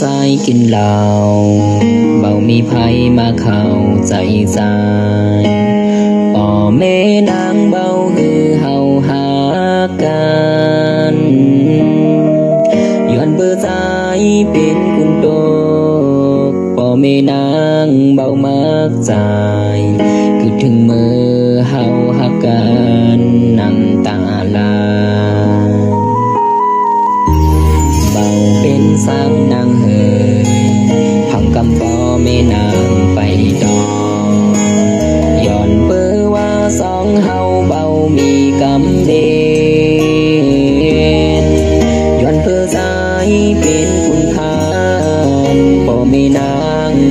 ใจกินเหล้าเบามีภัยมาเข้าใจใจ เป็นคุณโตกป่อแม่นางเบามากใจคือถึงมือเฮาหักกันน้ำตาลายเบาเป็นสร้างนาง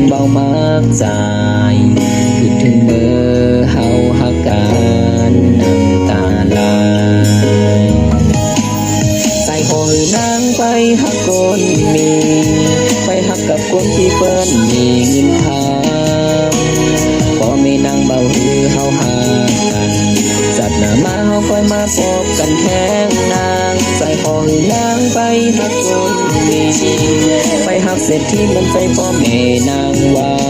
เบามากใจคือถึงเบอร์เฮาหักกันน้ำตาลายใส่คอยนางไปหักคนมี ไปหักกับคนที่เปิ้นมีเงินทามพอมีนางเบาหือเฮาหากันสัตว์หน้ามาเฮาคอยมาพบกันแทงนางใส่คอยนาง ไปหักคนมีไปหักเศรษฐีมันใจพ่อแม่นางวา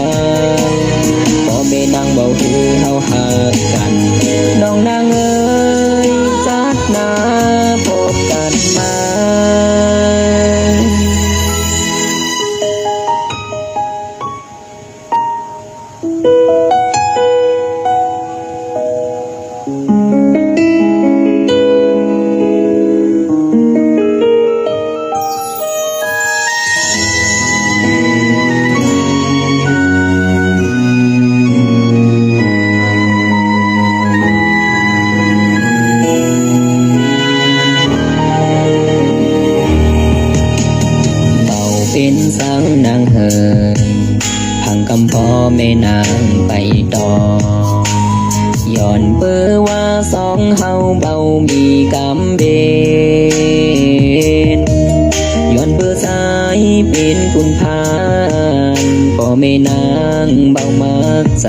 เบาเป็นสังนางเฮยพังกำพอแม่นางไปดอกย้อนเปื้อว่าสองเฮาเบามีกำเบนย้อนเปื้อสายเป็นกุนพานพอแม่นางเบามากใจ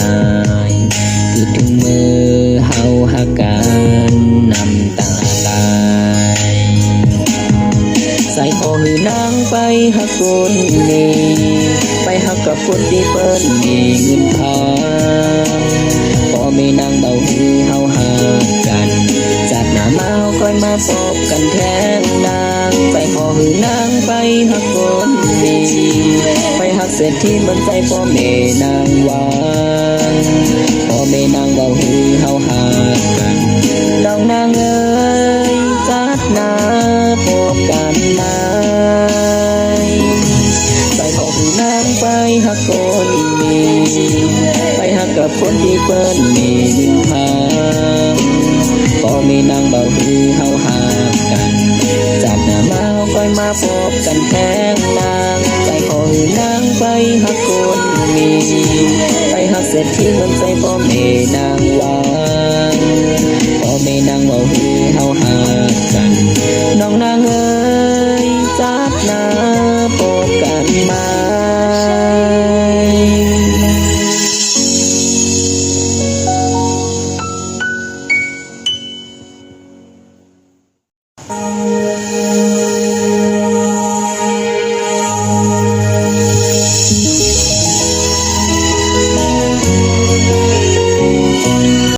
คือถึงมือเฮาหักกันน้ำตาไหลใส่คอหือนาง ไปหักคนนี้ ไปหักกับคนที่เปิ้นมีเงินทางพอมีนางเบาหือเฮาหากันจากหน้าเฮาคอยมาพบกันแทนนางใส่คอหือนางไปหักคนนี้ไปหักเสร็จที่มันใจพ่อแม่นางวางพ่อแม่นางเบาหือเฮาหากันน้องนางเอ กคนมีไปหักกับคนที่เปิ้นมีดินทาก็มีนางเบาฮือเฮาหากันจากหน้ามาเฮาคอยมาพบกันแทงนางใส่ของนางไปหักคนมีไปหักเสร็จที่มันใจพ่อแม่นางวางพ่อแม่นางเบาฮือเฮาหากันน้องนางเอ้ยจัดนา